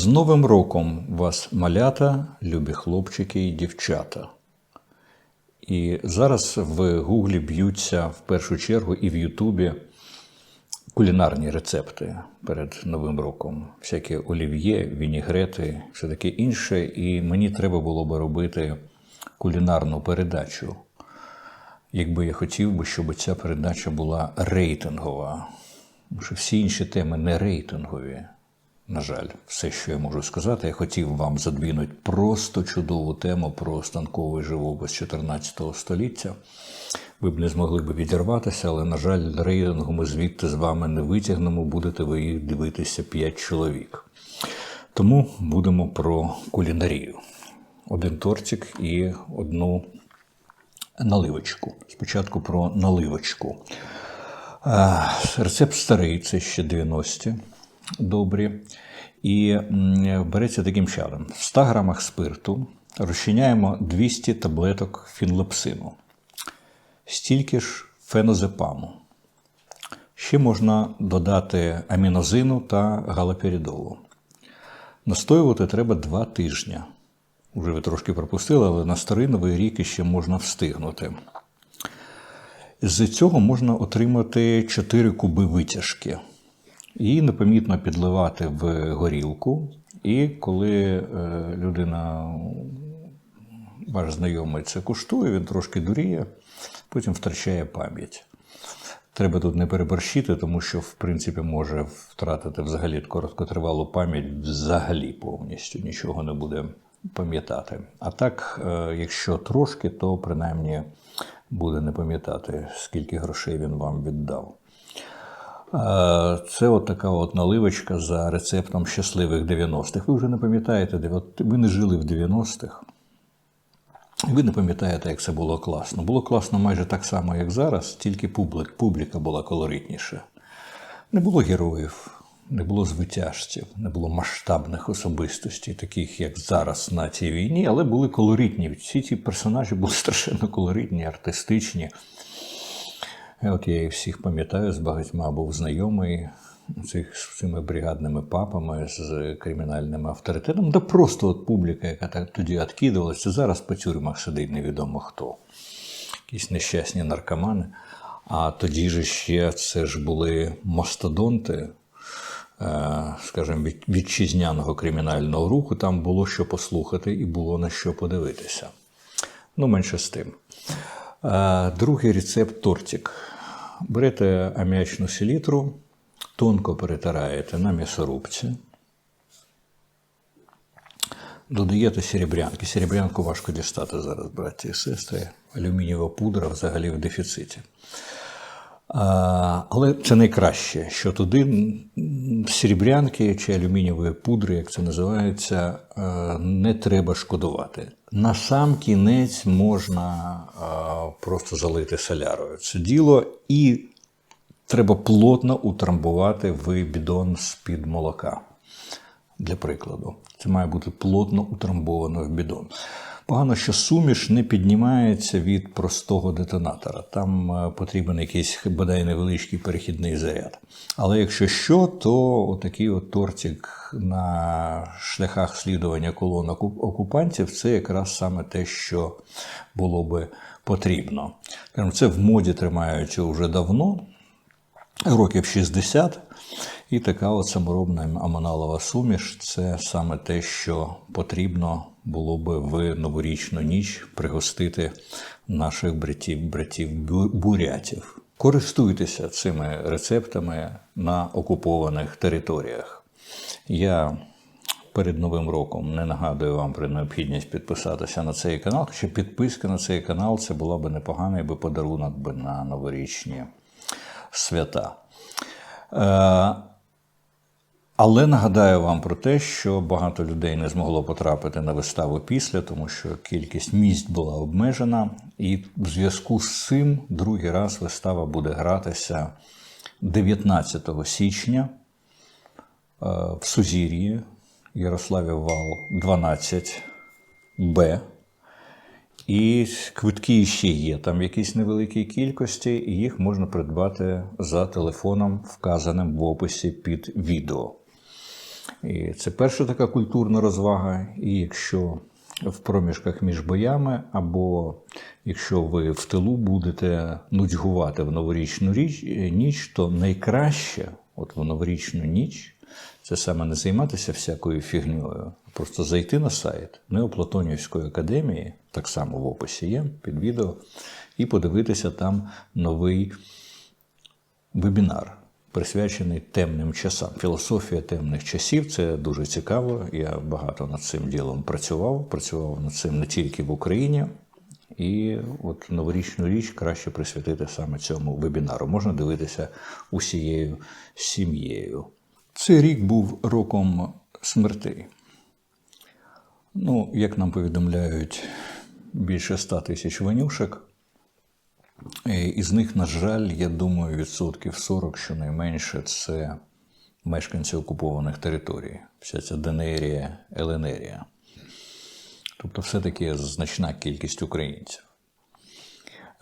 З Новим роком вас малята, любі хлопчики і дівчата. І зараз в Гуглі б'ються в першу чергу і в Ютубі кулінарні рецепти перед Новим роком. Всякі олів'є, вінігрети, все таке інше. І мені треба було би робити кулінарну передачу. Якби я хотів би, щоб ця передача була рейтингова. Тому що всі інші теми не рейтингові. На жаль, все, що я можу сказати, я хотів вам задвинути просто чудову тему про станковий живопис 14 століття. Ви б не змогли б відірватися, але, на жаль, рейтингу ми звідти з вами не витягнемо, будете ви їх дивитися 5 чоловік. Тому будемо про кулінарію. Один тортик і одну наливочку. Спочатку про наливочку. Е, Рецепт старий, це ще 90-ті добрі. І береться таким чином: в 100 грамах спирту розчиняємо 200 таблеток фінлепсину, стільки ж фенозепаму. Ще можна додати амінозину та галоперидолу. Настоювати треба 2 тижні. Уже ви трошки пропустили, але на старий новий рік ще можна встигнути. З цього можна отримати 4 куби витяжки. Її непомітно підливати в горілку. І коли е, людина, ваш знайомий це куштує, він трошки дуріє, потім втрачає пам'ять. Треба тут не переборщити, тому що, в принципі, може втратити взагалі короткотривалу пам'ять взагалі повністю, нічого не буде пам'ятати. А так, е, якщо трошки, то принаймні буде не пам'ятати, скільки грошей він вам віддав. Е, Це от така от наливочка за рецептом щасливих 90-х. Ви вже не пам'ятаєте, ви не жили в 90-х. Ви не пам'ятаєте, як це було класно. Було класно майже так само, як зараз, тільки публік, публіка була колоритніша. Не було героїв, не було звитяжців, не було масштабних особистостей, таких як зараз на цій війні, але були колоритні. Всі ці персонажі були страшенно колоритні, артистичні. От я їх всіх пам'ятаю, з багатьма був знайомий цих, з цими бригадними папами, з кримінальним авторитетом. Да просто от публіка, яка так тоді відкидувалася, зараз по тюрмах сидить невідомо хто. Якісь нещасні наркомани. А тоді ж ще це ж були мастодонти, е, скажімо, вітчизняного кримінального руху. Там було що послухати і було на що подивитися. Ну, менше з тим. Е, Другий рецепт тортик. Берете ам'ячну селітру, тонко перетираєте на м'ясорубці, додаєте серебрянки. Серебрянку важко дістати зараз, браті і сестри. Алюмінієва пудра взагалі в дефіциті. Але це найкраще, що туди м, серебрянки чи алюмінієвої пудри, як це називається, е, не треба шкодувати. На сам кінець можна е, просто залити солярою. Це діло і треба плотно утрамбувати в бідон з-під молока. Для прикладу, це має бути плотно утрамбовано в бідон. Погано, що суміш не піднімається від простого детонатора. Там е, потрібен якийсь бодай невеличкий перехідний заряд. Але якщо що, то отакий от тортик на шляхах слідування колонок окупантів це якраз саме те, що було би потрібно. Це в моді тримається вже давно років 60. І така от саморобна амоналова суміш це саме те, що потрібно було би в новорічну ніч пригостити наших братів, братів бурятів. Користуйтеся цими рецептами на окупованих територіях. Я перед Новим роком не нагадую вам про необхідність підписатися на цей канал. Хоча підписка на цей канал це була б непоганий би подарунок би на новорічні свята. Але нагадаю вам про те, що багато людей не змогло потрапити на виставу після, тому що кількість місць була обмежена. І в зв'язку з цим другий раз вистава буде гратися 19 січня е, в Сузір'ї, Ярославів Вал 12Б. І квитки ще є там в якійсь невеликій кількості, і їх можна придбати за телефоном, вказаним в описі під відео. І це перша така культурна розвага. І якщо в проміжках між боями, або якщо ви в тилу будете нудьгувати в новорічну річ, ніч, то найкраще, от в новорічну ніч, це саме не займатися всякою фігньою, а просто зайти на сайт Неоплатонівської академії, так само в описі є під відео, і подивитися там новий вебінар, присвячений темним часам. Філософія темних часів це дуже цікаво. Я багато над цим ділом працював. Працював над цим не тільки в Україні. І от новорічну річ краще присвятити саме цьому вебінару. Можна дивитися усією сім'єю. Цей рік був роком смертей. Ну, як нам повідомляють, більше 100 тисяч ванюшек. Із них, на жаль, я думаю, відсотків 40, щонайменше, це мешканці окупованих територій. Вся ця Денерія, Еленерія. Тобто, все-таки значна кількість українців.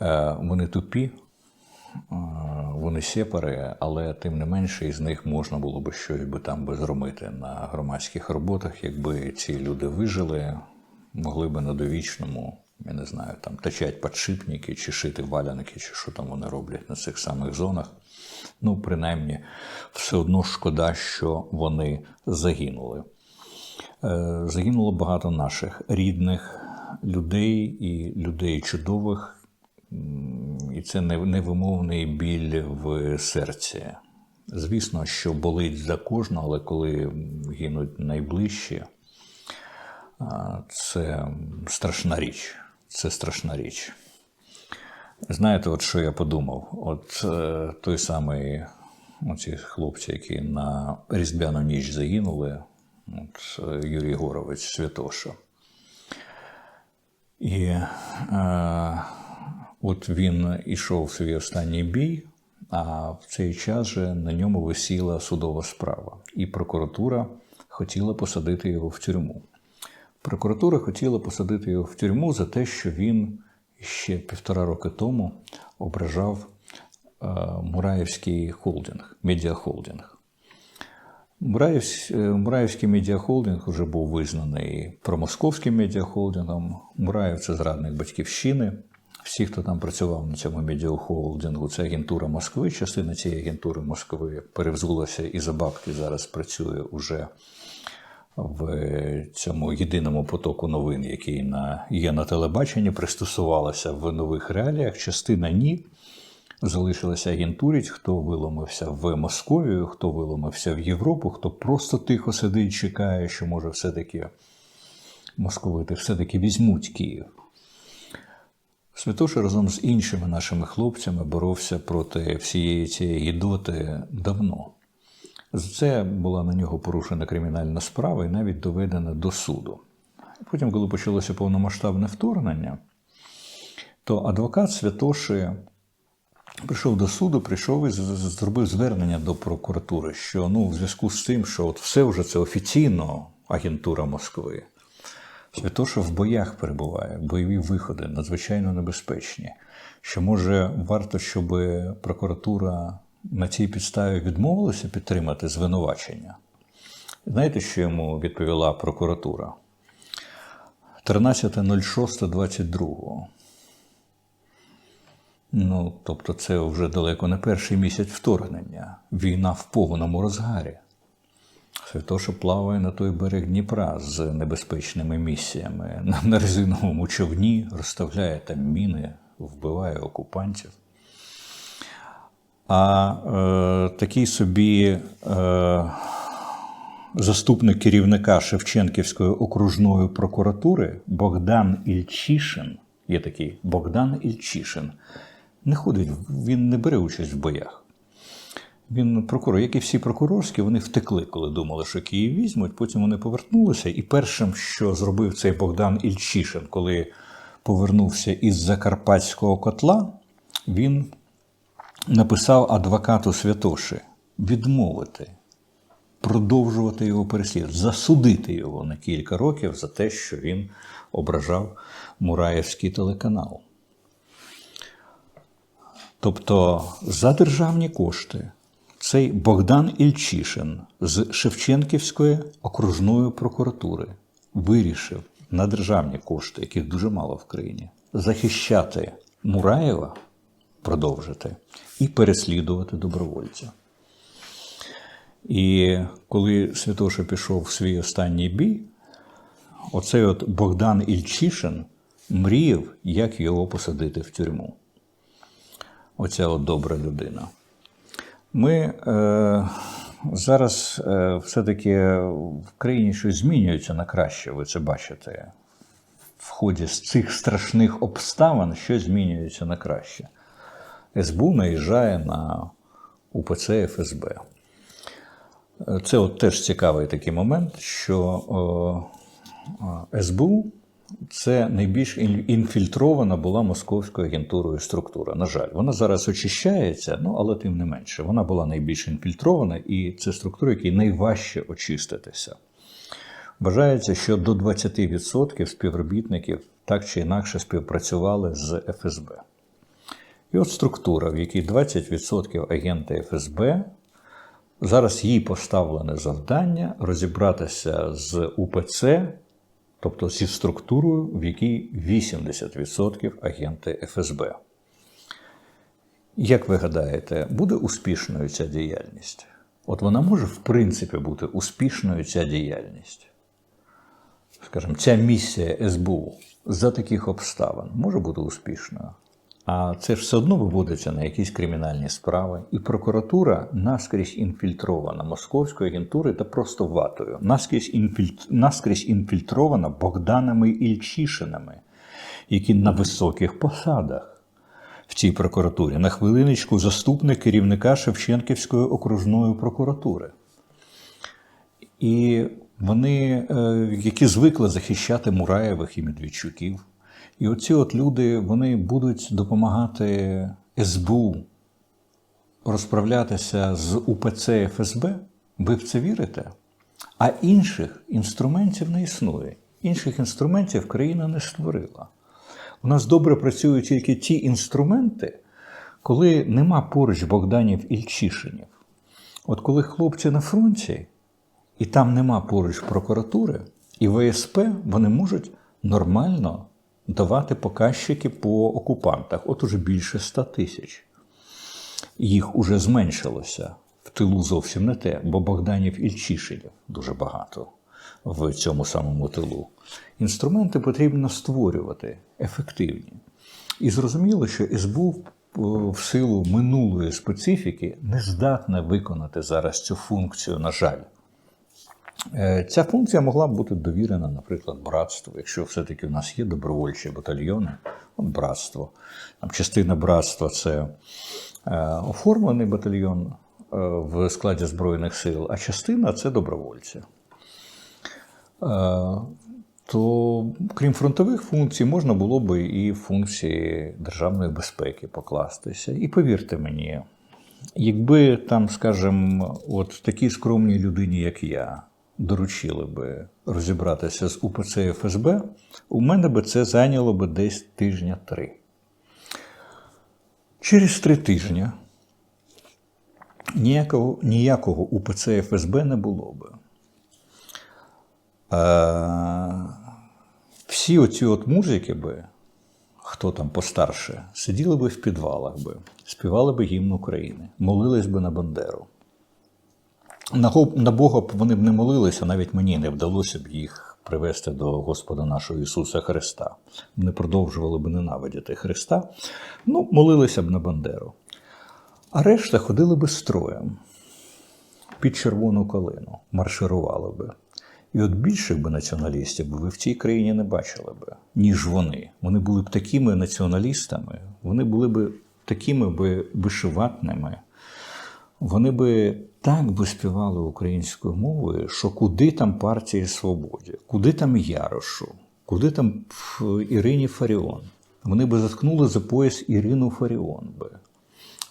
Е, Вони тупі, е, вони сепари, але тим не менше із них можна було би щось би там би зробити на громадських роботах, якби ці люди вижили, могли би на довічному, я не знаю, там тачать подшипники чи шити валянки, чи що там вони роблять на цих самих зонах. Ну, принаймні, все одно шкода, що вони загинули. Е, Загинуло багато наших рідних людей і людей чудових, і це невимовний біль в серці. Звісно, що болить за кожного, але коли гинуть найближчі, це страшна річ. Це страшна річ. Знаєте, от що я подумав? От е, той самий, оці хлопці, які на Різдвяну ніч загинули, от, е, Юрій Горович, Святоша. І е, от він ішов в свій останній бій, а в цей час же на ньому висіла судова справа. І прокуратура хотіла посадити його в тюрму. Прокуратура хотіла посадити його в тюрму за те, що він ще півтора роки тому ображав е, Мураївський холдинг, медіахолдинг. Е, Мураївський медіахолдинг вже був визнаний промосковським медіахолдингом. Мураїв це зрадник батьківщини. Всі, хто там працював на цьому медіахолдингу, це агентура Москви. Частина цієї агентури Москви перевзулася і за бабки зараз працює уже в цьому єдиному потоку новин, який на, є на телебаченні, пристосувалася в нових реаліях. Частина ні. Залишилася агентурить, хто виломився в Московію, хто виломився в Європу, хто просто тихо сидить, чекає, що може все-таки московити все-таки візьмуть Київ. Святоша разом з іншими нашими хлопцями боровся проти всієї цієї гідоти давно. За це була на нього порушена кримінальна справа і навіть доведена до суду. Потім, коли почалося повномасштабне вторгнення, то адвокат Святоши прийшов до суду, прийшов і зробив звернення до прокуратури, що ну, в зв'язку з тим, що от все вже це офіційно агентура Москви. Святоша в боях перебуває, бойові виходи надзвичайно небезпечні. Що може варто, щоб прокуратура на цій підставі відмовилася підтримати звинувачення? Знаєте, що йому відповіла прокуратура? 13.06.22. Ну, тобто, це вже далеко не перший місяць вторгнення. Війна в повному розгарі. Святоша плаває на той берег Дніпра з небезпечними місіями. На резиновому човні розставляє там міни, вбиває окупантів. А е, такий собі е, заступник керівника Шевченківської окружної прокуратури Богдан Ільчишин, є такий Богдан Ільчишин, не ходить, він не бере участь в боях. Він прокурор, як і всі прокурорські, вони втекли, коли думали, що Київ візьмуть. Потім вони повернулися. І першим, що зробив цей Богдан Ільчишин, коли повернувся із Закарпатського котла, він написав адвокату Святоши відмовити, продовжувати його переслід, засудити його на кілька років за те, що він ображав Мураєвський телеканал. Тобто за державні кошти цей Богдан Ільчишин з Шевченківської окружної прокуратури вирішив на державні кошти, яких дуже мало в країні, захищати Мураєва, продовжити і переслідувати добровольця. І коли Святоша пішов в свій останній бій, оцей от Богдан Ільчишин мріяв, як його посадити в тюрму. Оця от добра людина. Ми е, зараз е, все-таки в країні щось змінюється на краще, ви це бачите. В ході з цих страшних обставин щось змінюється на краще. СБУ наїжджає на УПЦ ФСБ. Це от теж цікавий такий момент, що о, СБУ це найбільш інфільтрована була московською агентурою структура. На жаль, вона зараз очищається, ну але тим не менше, вона була найбільш інфільтрована, і це структура, якій найважче очиститися. Вважається, що до 20% співробітників так чи інакше співпрацювали з ФСБ. І от структура, в якій 20% агенти ФСБ, зараз їй поставлене завдання розібратися з УПЦ, тобто зі структурою, в якій 80% агенти ФСБ. Як ви гадаєте, буде успішною ця діяльність? От вона може, в принципі, бути успішною ця діяльність. Скажімо, ця місія СБУ за таких обставин може бути успішною. А це ж все одно виводиться на якісь кримінальні справи. І прокуратура наскрізь інфільтрована московською агентурою та просто ватою, наскрізь, інфільт... наскрізь інфільтрована Богданами Ільчишинами, які на високих посадах в цій прокуратурі. На хвилиночку заступник керівника Шевченківської окружної прокуратури. І вони, е, які звикли захищати Мураєвих і Медведчуків. І оці от люди вони будуть допомагати СБУ розправлятися з УПЦ ФСБ. Ви в це вірите? А інших інструментів не існує. Інших інструментів країна не створила. У нас добре працюють тільки ті інструменти, коли нема поруч Богданів Ільчишинів. От коли хлопці на фронті, і там нема поруч прокуратури і ВСП, вони можуть нормально давати показчики по окупантах. От уже більше 100 тисяч. Їх уже зменшилося. В тилу зовсім не те, бо Богданів Ільчишинів дуже багато в цьому самому тилу. Інструменти потрібно створювати ефективні. І зрозуміло, що СБУ в силу минулої специфіки не здатне виконати зараз цю функцію, на жаль. Е, Ця функція могла б бути довірена, наприклад, братству, якщо все-таки у нас є добровольчі батальйони, от братство. Там частина братства це е, оформлений батальйон е, в складі Збройних сил, а частина це добровольці. То, крім фронтових функцій, можна було би і функції державної безпеки покластися. І повірте мені, якби там, скажімо, от такій скромній людині, як я, доручили би розібратися з УПЦ ФСБ, у мене би це зайняло би десь тижня три. Через три тижні ніякого, ніякого УПЦ ФСБ не було би. А, всі оці от музики би, хто там постарше, сиділи би в підвалах би, співали би гімн України, молились би на Бандеру. На, Бога б вони б не молилися, навіть мені не вдалося б їх привести до Господа нашого Ісуса Христа. Вони продовжували б ненавидіти Христа, ну, молилися б на Бандеру. А решта ходили би строєм під червону калину, марширували би. І от більших би націоналістів ви в цій країні не бачили би, ніж вони. Вони були б такими націоналістами, вони були б такими би вишиватними, вони би так би співали українською мовою, що куди там партії Свободі, куди там Ярошу, куди там Ірині Фаріон. Вони би заткнули за пояс Ірину Фаріон би.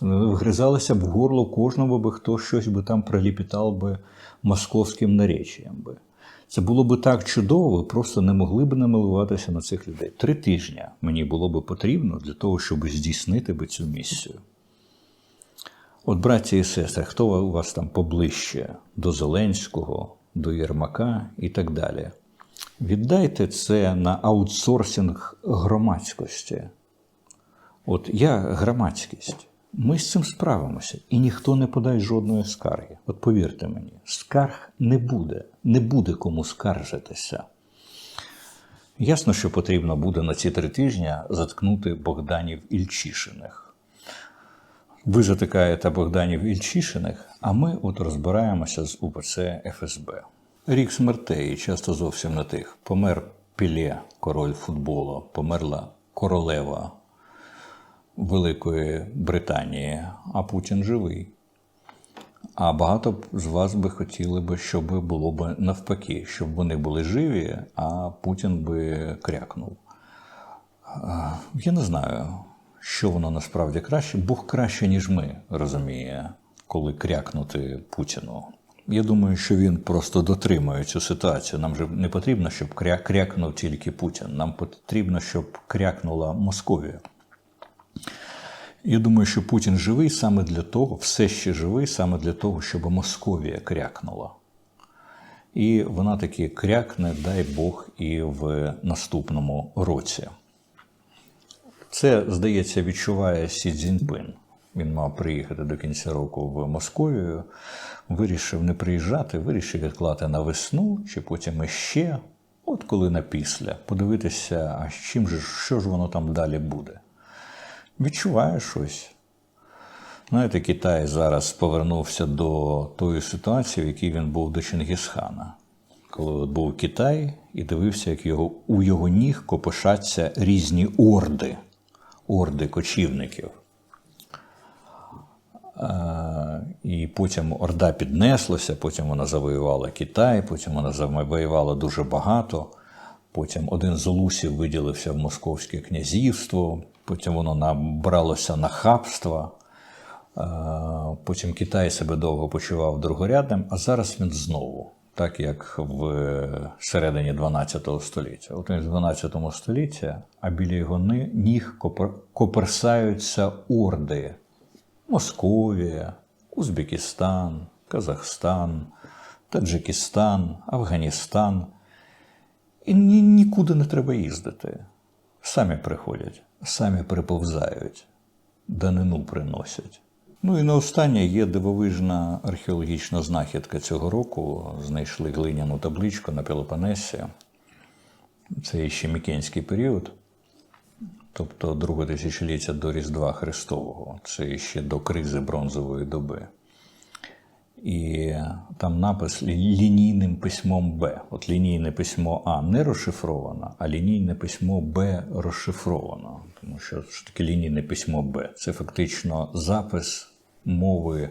Вгризалися б в горло кожному би, хто щось би там приліпітав би московським наречіям би. Це було б так чудово, просто не могли б намилуватися на цих людей. Три тижні мені було б потрібно для того, щоб здійснити би цю місію. От, браття і сестри, хто у вас там поближче до Зеленського, до Єрмака і так далі? Віддайте це на аутсорсинг громадськості. От я громадськість. Ми з цим справимося, і ніхто не подасть жодної скарги. От повірте мені, скарг не буде, не буде кому скаржитися. Ясно, що потрібно буде на ці три тижні заткнути Богданів Ільчишиних. Ви затикаєте Богданів Ільчишиних, а ми от розбираємося з УПЦ ФСБ. Рік смертей, часто зовсім не тих. Помер Пілє, король футболу, померла королева Великої Британії, а Путін живий. А багато з вас би хотіли би, щоб було б навпаки, щоб вони були живі, а Путін би крякнув. Я не знаю, що воно насправді краще. Бог краще, ніж ми, розуміє, коли крякнути Путіну. Я думаю, що він просто дотримує цю ситуацію. Нам же не потрібно, щоб кря- крякнув тільки Путін. Нам потрібно, щоб крякнула Московія. Я думаю, що Путін живий саме для того, все ще живий саме для того, щоб Московія крякнула. І вона таки крякне, дай Бог, і в наступному році. Це, здається, відчуває Сі Цзіньпин. Він мав приїхати до кінця року в Московію, вирішив не приїжджати, вирішив відклати на весну чи потім іще, от коли на після, подивитися, а з чим же, що ж воно там далі буде. Відчуває щось. Знаєте, Китай зараз повернувся до тої ситуації, в якій він був до Чингісхана. Коли от був Китай і дивився, як його, у його ніг копошаться різні орди, орди кочівників. І потім Орда піднеслася, потім вона завоювала Китай, потім вона завоювала дуже багато. Потім один з улусів виділився в Московське князівство, потім воно набралося на хабство. Потім Китай себе довго почував другорядним, а зараз він знову, так як в середині 12 століття. От в 12 столітті, а біля його ніг коперсаються орди Московія, Узбекистан, Казахстан, Таджикистан, Афганістан. І ні, нікуди не треба їздити. Самі приходять, самі приповзають, данину приносять. Ну і на останнє є дивовижна археологічна знахідка цього року. Знайшли глиняну табличку на Пелопонесі. Це ще Мікенський період, тобто друге тисячоліття до Різдва Христового, це ще до кризи бронзової доби. І там напис лінійним письмом Б. От лінійне письмо А не розшифровано, а лінійне письмо Б розшифровано. Тому що що таке лінійне письмо Б? Це фактично запис мови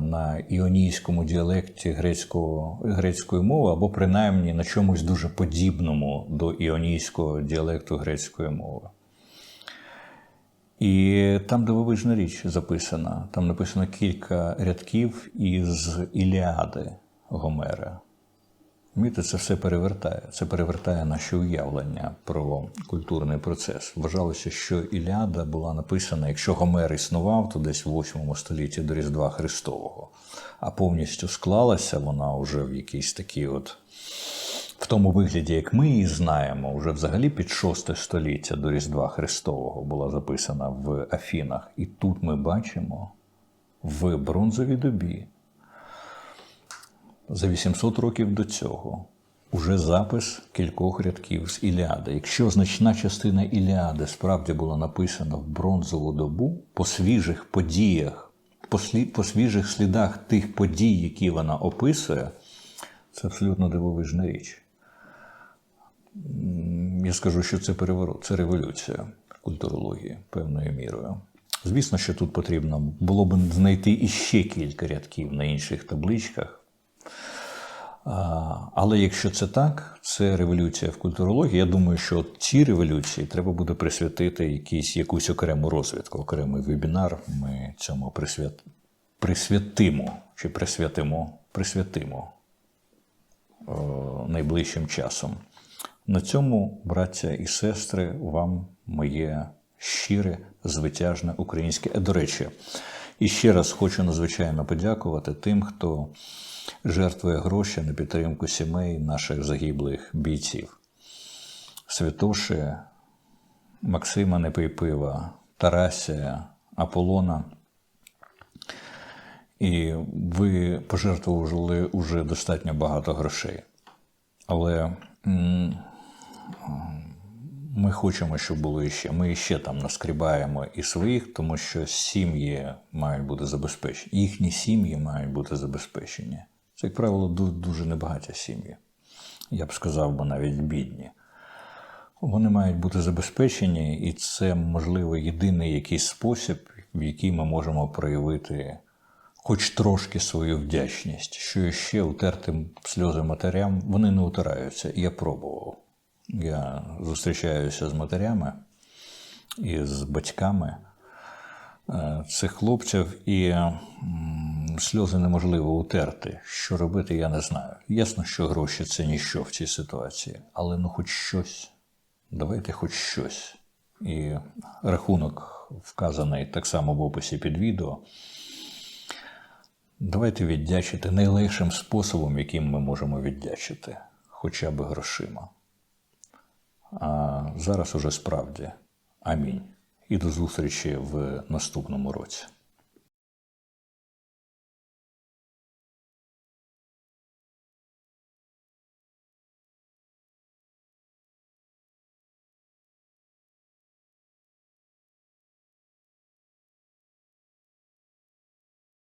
на іонійському діалекті грецького, грецької мови, або принаймні на чомусь дуже подібному до іонійського діалекту грецької мови. І там дивовижна річ записана. Там написано кілька рядків із Іліади Гомера. Розумієте, це все перевертає. Це перевертає наші уявлення про культурний процес. Вважалося, що Іліада була написана, якщо Гомер існував, то десь в 8 столітті до Різдва Христового. А повністю склалася вона вже в якійсь такій от в тому вигляді, як ми її знаємо, вже взагалі під 6 століття до Різдва Христового була записана в Афінах. І тут ми бачимо в бронзовій добі за 800 років до цього уже запис кількох рядків з Іліади. Якщо значна частина Іліади справді була написана в бронзову добу по свіжих подіях, по, слі, по свіжих слідах тих подій, які вона описує, це абсолютно дивовижна річ. Я скажу, що це переворот, це революція культурології певною мірою. Звісно, що тут потрібно було б знайти іще кілька рядків на інших табличках. Але якщо це так, це революція в культурології. Я думаю, що цій революції треба буде присвятити якісь, якусь окрему розвідку, окремий вебінар. Ми цьому присвят... присвятимо чи присвятимо, присвятимо е, найближчим часом. На цьому, браття і сестри, вам моє щире, звитяжне українське. Е, До речі, І ще раз хочу надзвичайно подякувати тим, хто жертвує гроші на підтримку сімей наших загиблих бійців. Святоші, Максима Непийпива, Тарасія, Аполлона. І ви пожертвували вже достатньо багато грошей. Але ми хочемо, щоб було іще. Ми іще там наскрібаємо і своїх, тому що сім'ї мають бути забезпечені. Їхні сім'ї мають бути забезпечені. Це, як правило, дуже небагаті сім'ї. Я б сказав би навіть бідні. Вони мають бути забезпечені, і це, можливо, єдиний якийсь спосіб, в який ми можемо проявити хоч трошки свою вдячність. Що ще утерти сльози матерям, вони не утираються. Я пробував. Я зустрічаюся з матерями і з батьками е, цих хлопців, і сльози неможливо утерти. Що робити, я не знаю. Ясно, що гроші це ніщо в цій ситуації, але ну хоч щось. Давайте хоч щось. І рахунок вказаний так само в описі під відео. Давайте віддячити найлегшим способом, яким ми можемо віддячити, хоча б грошима. А зараз уже справді. Амінь. І до зустрічі в наступному році.